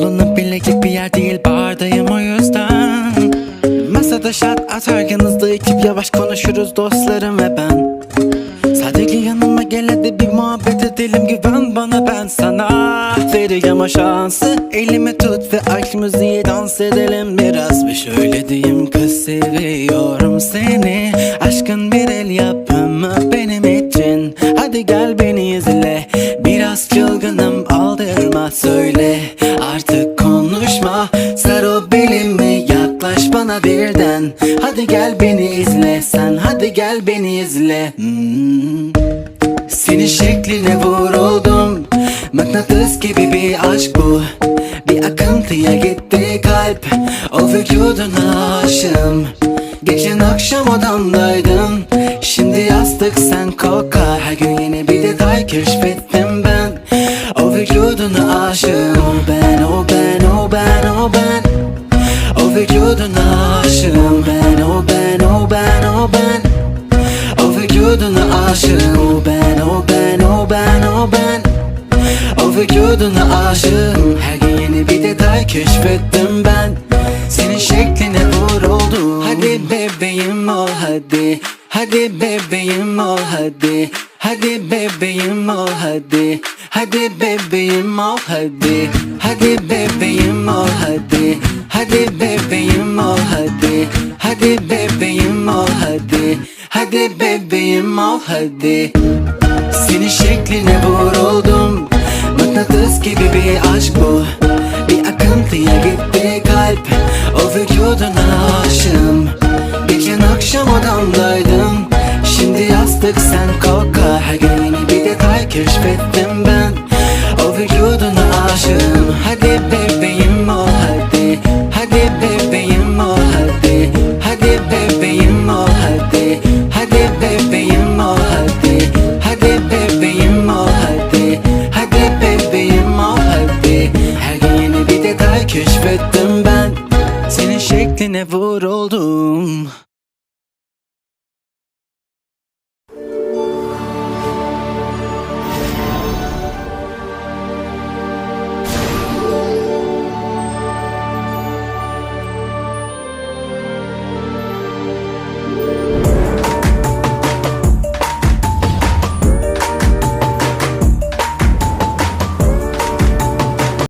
Salonun bileklik bir yer değil bardayım o yüzden. Masada şat atarken hızlı ekip yavaş konuşuruz dostlarım ve ben. Sadece yanıma gel hadi bir muhabbet edelim güven bana ben sana. Vereceğim o şansı elimi tut ve aşk müziği dans edelim biraz. Ve şöyle diyeyim kız seviyorum seni. Aşkın bir el yapımı benim için. Hadi gel Artık konuşma. Sar o belimi yaklaş bana birden. Hadi gel beni izle sen hadi gel beni izle. Hmm. Senin şekline vuruldum. Mıknatıs gibi bir aşk bu. Bir akıntıya gitti kalp. O vücuduna aşığım. Geçen akşam odamdaydın Şimdi yastık sen kokar Her gün yeni bir detay keşfettim vücuduna aşığım ben, o ben, o ben, o ben. O vücuduna aşığım Ben, o ben, o ben, o ben. O vücuduna aşığım ben, o ben, o ben, o ben. O vücuduna aşığım Her gün yeni bir detay keşfettim ben. Senin şekline vuruldum Hadi bebeğim ol hadi. Hadi bebeğim ol hadi. Hadi bebeğim ol hadi Hadi bebeğim ol hadi. Hadi bebeğim ol hadi. Hadi bebeğim ol hadi. Hadi bebeğim ol hadi. Hadi bebeğim ol hadi. Senin şekline vuruldum. Mıknatıs gibi bir aşk bu. Bir akıntıya gitti kalp. O vücuduna aşığım Geçen akşam odamdaydın Şimdi yastık sen kokar Her gün detay keşfettim ben. O vücuduna aşığım. Hadi bebeğim ol hadi. Hadi bebeğim ol hadi. Hadi bebeğim ol hadi. Hadi bebeğim ol hadi. Hadi bebeğim ol hadi. Hadi bebeğim ol hadi. Her gün yeni bir detay keşfettim ben. Senin şekline vur